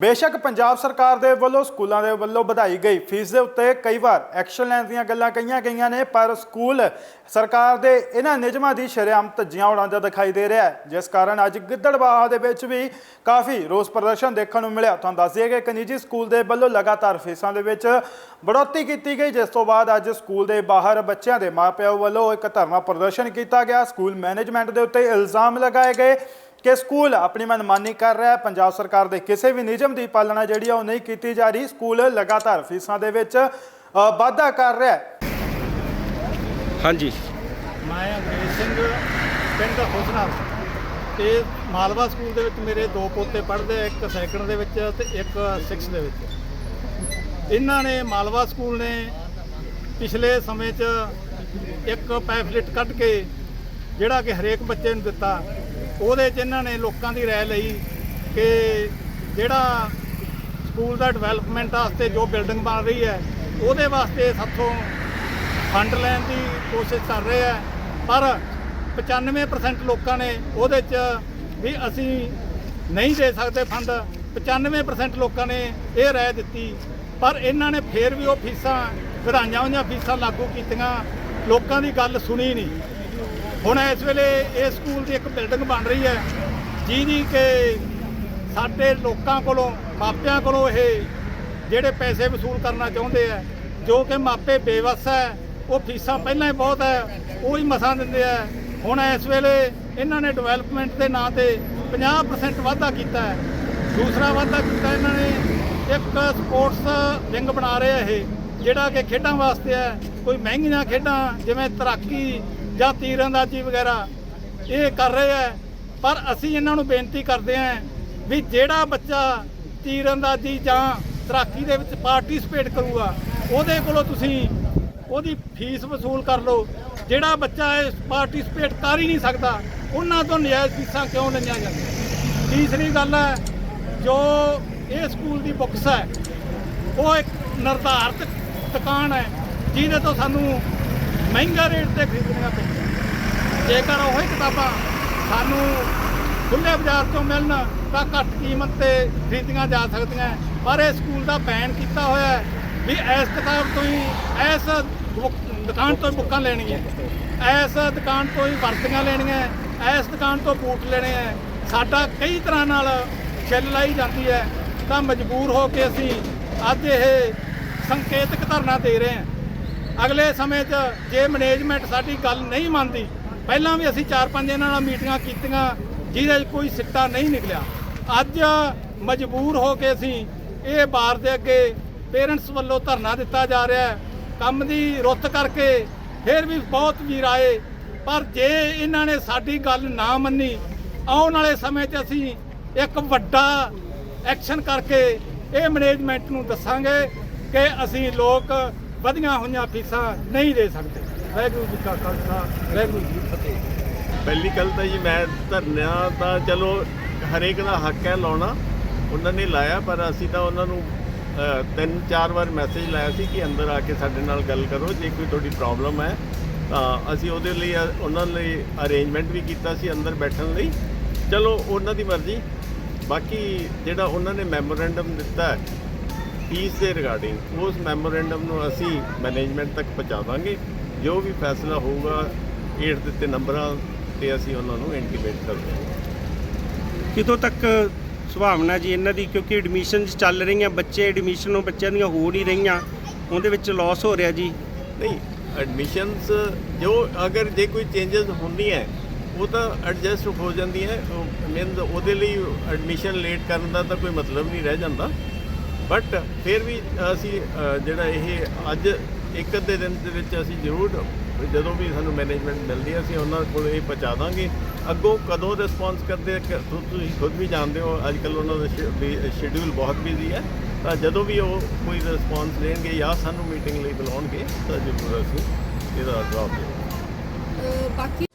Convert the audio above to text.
ਬੇਸ਼ੱਕ ਪੰਜਾਬ ਸਰਕਾਰ ਦੇ ਵੱਲੋਂ ਸਕੂਲਾਂ ਦੇ ਵੱਲੋਂ ਵਧਾਈ ਗਈ। ਫੀਸ ਦੇ ਉੱਤੇ ਕਈ ਵਾਰ ਐਕਸ਼ਨ ਲੈਣ ਦੀਆਂ ਗੱਲਾਂ ਕਹੀਆਂ ਗਈਆਂ ਨੇ, ਪਰ ਸਕੂਲ ਸਰਕਾਰ ਦੇ ਇਹਨਾਂ ਨਿਯਮਾਂ ਦੀ ਸ਼ਰੇਆਮ ਧੱਜੀਆਂ ਉਡਾਉਂਦਾ ਦਿਖਾਈ ਦੇ ਰਿਹਾ ਹੈ। ਜਿਸ ਕਾਰਨ ਅੱਜ ਗਿੱਦੜਬਾਹਾ ਦੇ ਵਿੱਚ ਵੀ ਕਾਫੀ ਰੋਸ ਪ੍ਰਦਰਸ਼ਨ ਦੇਖਣ ਨੂੰ ਮਿਲਿਆ। ਤੁਹਾਨੂੰ ਦੱਸ ਦਈਏ ਕਿ ਇੱਕ ਨਿੱਜੀ ਸਕੂਲ ਦੇ ਵੱਲੋਂ ਲਗਾਤਾਰ ਫੀਸਾਂ ਦੇ ਵਿੱਚ ਬੜੋਤਰੀ ਕੀਤੀ ਗਈ। ਜਿਸ ਤੋਂ ਬਾਅਦ ਅੱਜ ਸਕੂਲ ਦੇ ਬਾਹਰ ਬੱਚਿਆਂ ਦੇ ਮਾਪਿਆਂ ਵੱਲੋਂ ਇੱਕ ਧਰਨਾ ਪ੍ਰਦਰਸ਼ਨ ਕੀਤਾ ਗਿਆ। ਸਕੂਲ ਮੈਨੇਜਮੈਂਟ ਦੇ ਉੱਤੇ ਇਲਜ਼ਾਮ ਲਗਾਏ ਗਏ। ਕਿ ਸਕੂਲ ਆਪਣੀ ਮਨਮਾਨੀ ਕਰ ਰਿਹਾ ਹੈ। ਪੰਜਾਬ ਸਰਕਾਰ ਦੇ ਕਿਸੇ ਵੀ ਨਿਯਮ ਦੀ ਪਾਲਣਾ ਜਿਹੜੀ ਆ ਉਹ ਨਹੀਂ ਕੀਤੀ ਜਾ ਰਹੀ। ਸਕੂਲ ਲਗਾਤਾਰ ਫੀਸਾਂ ਦੇ ਵਿੱਚ ਵਾਧਾ ਕਰ ਰਿਹਾ ਹੈ। ਹਾਂਜੀ। ਮੈਂ ਅੰਗਰੇਜ਼ ਸਿੰਘ ਪਿੰਡ ਹੁਸਨਾ ਤੇ ਮਾਲਵਾ ਸਕੂਲ ਦੇ ਵਿੱਚ ਮੇਰੇ ਦੋ ਪੋਤੇ ਪੜ੍ਹਦੇ ਆ ਇੱਕ ਸੈਕੰਡ ਦੇ ਵਿੱਚ ਤੇ ਇੱਕ 6 ਦੇ ਵਿੱਚ। ਇਹਨਾਂ ਨੇ ਮਾਲਵਾ ਸਕੂਲ ਨੇ ਪਿਛਲੇ ਸਮੇਂ 'ਚ ਇੱਕ ਪੈਫਲੇਟ ਕੱਢ ਕੇ ਜਿਹੜਾ ਕਿ ਹਰੇਕ ਬੱਚੇ ਨੂੰ ਦਿੱਤਾ। ਉਹਦੇ 'ਚ ਇਹਨਾਂ ਨੇ ਲੋਕਾਂ ਦੀ ਰਾਏ ਲਈ ਕਿ ਜਿਹੜਾ ਸਕੂਲ ਦਾ ਡਿਵੈਲਪਮੈਂਟ ਵਾਸਤੇ ਜੋ ਬਿਲਡਿੰਗ ਬਣ ਰਹੀ ਹੈ, ਉਹਦੇ ਵਾਸਤੇ ਸਾਥੋਂ ਫੰਡ ਲੈਣ ਦੀ ਕੋਸ਼ਿਸ਼ ਕਰ ਰਹੇ ਆ ਪਰ 95% ਲੋਕਾਂ ਨੇ ਉਹਦੇ 'ਚ ਵੀ ਅਸੀਂ ਨਹੀਂ ਦੇ ਸਕਦੇ ਫੰਡ। 95% ਲੋਕਾਂ ਨੇ ਇਹ ਰਾਏ ਦਿੱਤੀ। ਪਰ ਇਹਨਾਂ ਨੇ ਫੇਰ ਵੀ ਉਹ ਫੀਸਾਂ, ਵਧਾਈਆਂ ਹੋਈਆਂ ਫੀਸਾਂ ਲਾਗੂ ਕੀਤੀਆਂ। ਲੋਕਾਂ ਦੀ ਗੱਲ ਸੁਣੀ ਨਹੀਂ। ਹੁਣ ਇਸ ਵੇਲੇ ਇਹ ਸਕੂਲ ਦੀ ਇੱਕ ਬਿਲਡਿੰਗ ਬਣ ਰਹੀ ਹੈ, ਜਿਹਦੀ ਕਿ ਸਾਡੇ ਲੋਕਾਂ ਕੋਲੋਂ, ਮਾਪਿਆਂ ਕੋਲੋਂ ਇਹ ਜਿਹੜੇ ਪੈਸੇ ਵਸੂਲ ਕਰਨਾ ਚਾਹੁੰਦੇ ਆ, ਜੋ ਕਿ ਮਾਪੇ ਬੇਵਸ ਹੈ, ਉਹ ਫੀਸਾਂ ਪਹਿਲਾਂ ਹੀ ਬਹੁਤ ਹੈ, ਉਹ ਹੀ ਮਸਾਂ ਦਿੰਦੇ ਆ। ਹੁਣ ਇਸ ਵੇਲੇ ਇਹਨਾਂ ਨੇ ਡਿਵੈਲਪਮੈਂਟ ਦੇ ਨਾਂ ਤੇ 50% ਵਾਧਾ ਕੀਤਾ ਹੈ। ਦੂਸਰਾ ਵਾਧਾ ਕੀਤਾ ਇਹਨਾਂ ਨੇ, ਇੱਕ ਸਪੋਰਟਸ ਵਿੰਗ ਬਣਾ ਰਹੇ ਇਹ, ਜਿਹੜਾ ਕਿ ਖੇਡਾਂ ਵਾਸਤੇ ਹੈ। ਕੋਈ ਮਹਿੰਗੀਆਂ ਖੇਡਾਂ, ਜਿਵੇਂ ਤੈਰਾਕੀ ਜਾਂ ਤੀਰਅੰਦਾਜ਼ੀ ਵਗੈਰਾ, ਇਹ ਕਰ ਰਹੇ ਆ ਪਰ ਅਸੀਂ ਇਹਨਾਂ ਨੂੰ ਬੇਨਤੀ ਕਰਦੇ ਹਾਂ ਵੀ ਜਿਹੜਾ ਬੱਚਾ ਤੀਰਅੰਦਾਜ਼ੀ ਜਾਂ ਤੈਰਾਕੀ ਦੇ ਵਿੱਚ ਪਾਰਟਿਸਿਪੇਟ ਕਰੂਗਾ, ਉਹਦੇ ਕੋਲੋਂ ਤੁਸੀਂ ਉਹਦੀ ਫੀਸ ਵਸੂਲ ਕਰ ਲਓ। ਜਿਹੜਾ ਬੱਚਾ ਇਹ ਪਾਰਟਿਸਿਪੇਟ ਕਰ ਹੀ ਨਹੀਂ ਸਕਦਾ, ਉਹਨਾਂ ਤੋਂ ਨਜਾਇਜ਼ ਫੀਸਾਂ ਕਿਉਂ ਲਈਆਂ ਜਾਂਦੀਆਂ? ਤੀਸਰੀ ਗੱਲ ਹੈ, ਜੋ ਇਹ ਸਕੂਲ ਦੀ ਬੁੱਕਸ ਹੈ, ਉਹ ਇੱਕ ਨਿਰਧਾਰਤ ਦੁਕਾਨ ਹੈ, ਜਿਹਦੇ ਤੋਂ ਸਾਨੂੰ ਮਹਿੰਗਾ ਰੇਟ ਤੇ ਖਰੀਦਣੀਆਂ ਪੈਂਦੀਆਂ। ਜੇਕਰ ਉਹ ਹੀ ਕਿਤਾਬਾਂ ਸਾਨੂੰ ਖੁੱਲੇ ਬਾਜ਼ਾਰ ਤੋਂ ਮਿਲਣ, ਤਾਂ ਘੱਟ ਕੀਮਤ ਤੇ ਖਰੀਦੀਆਂ ਜਾ ਸਕਦੀਆਂ। ਪਰ ਇਹ ਸਕੂਲ ਦਾ ਬੈਨ ਕੀਤਾ ਹੋਇਆ ਹੈ ਵੀ ਇਸ ਕਿਤਾਬ ਤੋਂ ਹੀ, ਇਸ ਬੁੱਕ- ਦੁਕਾਨ ਤੋਂ ਬੁੱਕਾਂ ਲੈਣੀਆਂ। ਇਸ ਦੁਕਾਨ ਤੋਂ ਹੀ ਵਰਤੀਆਂ ਲੈਣੀਆਂ, ਇਸ ਦੁਕਾਨ ਤੋਂ ਬੂਟ ਲੈਣੇ ਆ। ਸਾਡਾ ਕਈ ਤਰ੍ਹਾਂ ਨਾਲ ਛਿੱਲ ਲਾਈ ਜਾਂਦੀ ਹੈ। ਤਾਂ ਮਜਬੂਰ ਹੋ ਕੇ ਅਸੀਂ ਅੱਜ ਇਹ ਸੰਕੇਤਕ ਧਰਨਾ ਦੇ ਰਹੇ ਹਾਂ। ਅਗਲੇ ਸਮੇਂ 'ਚ ਜੇ ਮੈਨੇਜਮੈਂਟ ਸਾਡੀ ਗੱਲ ਨਹੀਂ ਮੰਨਦੀ, ਪਹਿਲਾਂ ਵੀ ਅਸੀਂ ਚਾਰ ਪੰਜ ਇਹਨਾਂ ਨਾਲ ਮੀਟਿੰਗਾਂ ਕੀਤੀਆਂ, ਜਿਹਦੇ 'ਚ ਕੋਈ ਸਿੱਟਾ ਨਹੀਂ ਨਿਕਲਿਆ। ਅੱਜ ਮਜਬੂਰ ਹੋ ਕੇ ਅਸੀਂ ਇਹ ਬਾਰ ਦੇ ਅੱਗੇ ਪੇਰੈਂਟਸ ਵੱਲੋਂ ਧਰਨਾ ਦਿੱਤਾ ਜਾ ਰਿਹਾ ਹੈ। ਕੰਮ ਦੀ ਰੁੱਤ ਕਰਕੇ ਫਿਰ ਵੀ ਬਹੁਤ ਵੀਰ ਆਏ, ਪਰ ਜੇ ਇਹਨਾਂ ਨੇ ਸਾਡੀ ਗੱਲ ਨਾ ਮੰਨੀ, ਆਉਣ ਵਾਲੇ ਸਮੇਂ 'ਚ ਅਸੀਂ ਇੱਕ ਵੱਡਾ ਐਕਸ਼ਨ ਕਰਕੇ ਇਹ ਮੈਨੇਜਮੈਂਟ ਨੂੰ ਦੱਸਾਂਗੇ ਕਿ ਅਸੀਂ ਲੋਕ ਵਧੀਆਂ ਹੋਈਆਂ ਫੀਸਾਂ ਨਹੀਂ ਦੇ ਸਕਦੇ। ਵਾਹਿਗੁਰੂ ਜੀ ਕਾ ਖਾਲਸਾ, ਵਾਹਿਗੁਰੂ ਜੀ ਫਤਿਹ। ਪਹਿਲੀ ਗੱਲ ਤਾਂ ਜੀ, ਮੈਂ ਧਰਨਾ ਤਾਂ ਚਲੋ ਹਰੇਕ ਦਾ ਹੱਕ ਹੈ ਲਾਉਣਾ, ਉਹਨਾਂ ਨੇ ਲਾਇਆ, ਪਰ ਅਸੀਂ ਤਾਂ ਉਹਨਾਂ ਨੂੰ ਤਿੰਨ ਚਾਰ ਵਾਰ ਮੈਸੇਜ ਲਾਇਆ ਸੀ ਕਿ ਅੰਦਰ ਆ ਕੇ ਸਾਡੇ ਨਾਲ ਗੱਲ ਕਰੋ, ਜੇ ਕੋਈ ਤੁਹਾਡੀ ਪ੍ਰੋਬਲਮ ਹੈ, ਤਾਂ ਅਸੀਂ ਉਹਦੇ ਲਈ, ਉਹਨਾਂ ਲਈ ਅਰੇਂਜਮੈਂਟ ਵੀ ਕੀਤਾ ਸੀ ਅੰਦਰ ਬੈਠਣ ਲਈ। ਚਲੋ, ਉਹਨਾਂ ਦੀ ਮਰਜ਼ੀ। ਬਾਕੀ ਜਿਹੜਾ ਉਹਨਾਂ ਨੇ ਮੈਮੋਰੈਂਡਮ ਦਿੱਤਾ ਫੀਸ ਦੇ ਰਿਗਾਰਡਿੰਗ ਉਸ ਮੈਮੋਰੈਂਡਮ ਨੂੰ ਅਸੀਂ ਮੈਨੇਜਮੈਂਟ ਤੱਕ ਪਹੁੰਚਾ ਦਾਂਗੇ ਜੋ ਵੀ ਫੈਸਲਾ ਹੋਊਗਾ ਹੇਠ ਦਿੱਤੇ ਨੰਬਰਾਂ ਤੇ ਅਸੀਂ ਉਹਨਾਂ ਨੂੰ ਇੰਟੀਮੇਟ ਕਰ ਦਾਂਗੇ। ਕਿਦੋਂ ਤੱਕ ਸੁਭਾਵਨਾ ਜੀ ਇਹਨਾਂ ਦੀ? ਕਿਉਂਕਿ ਐਡਮਿਸ਼ਨਸ ਚੱਲ ਰਹੀਆਂ ਬੱਚੇ ਐਡਮਿਸ਼ਨ ਨੂੰ ਬੱਚਿਆਂ ਦੀਆਂ ਹੋ ਨਹੀਂ ਰਹੀਆਂ। ਉਹਦੇ ਵਿੱਚ ਲਾਸ ਹੋ ਰਿਹਾ ਜੀ। ਨਹੀਂ ਐਡਮਿਸ਼ਨਸ ਜੋ ਅਗਰ ਜੇ ਕੋਈ ਚੇਂਜਸ ਹੁੰਦੀ ਹੈ ਉਹ ਤਾਂ ਐਡਜਸਟ ਹੋ ਜਾਂਦੀ ਹੈ। ਮੀਨਸ ਉਹਦੇ ਲਈ ਐਡਮਿਸ਼ਨ ਲੇਟ ਕਰਨ ਦਾ ਤਾਂ ਕੋਈ ਮਤਲਬ ਨਹੀਂ ਰਹਿ ਜਾਂਦਾ। ਬਟ ਫਿਰ ਵੀ ਅਸੀਂ ਜਿਹੜਾ ਇਹ ਅੱਜ ਇੱਕ ਅੱਧੇ ਦਿਨ ਦੇ ਵਿੱਚ ਅਸੀਂ ਜ਼ਰੂਰ ਜਦੋਂ ਵੀ ਸਾਨੂੰ ਮੈਨੇਜਮੈਂਟ ਮਿਲਦੀ ਹੈ, ਅਸੀਂ ਉਹਨਾਂ ਕੋਲ ਇਹ ਪਹੁੰਚਾ ਦਾਂਗੇ। ਅੱਗੋਂ ਕਦੋਂ ਰਿਸਪੌਂਸ ਕਰਦੇ ਤੁਸੀਂ ਖੁਦ ਵੀ ਜਾਣਦੇ ਹੋ ਅੱਜ ਕੱਲ ਉਹਨਾਂ ਦਾ ਸ਼ਡਿਊਲ ਬਹੁਤ ਬਿਜ਼ੀ ਹੈ। ਤਾਂ ਜਦੋਂ ਵੀ ਉਹ ਕੋਈ ਰਿਸਪੌਂਸ ਦੇਣਗੇ ਜਾਂ ਸਾਨੂੰ ਮੀਟਿੰਗ ਲਈ ਬੁਲਾਉਣਗੇ, ਤਾਂ ਜ਼ਰੂਰ ਅਸੀਂ ਇਹਦਾ ਜਵਾਬ ਦੇਵਾਂਗੇ। ਬਾਕੀ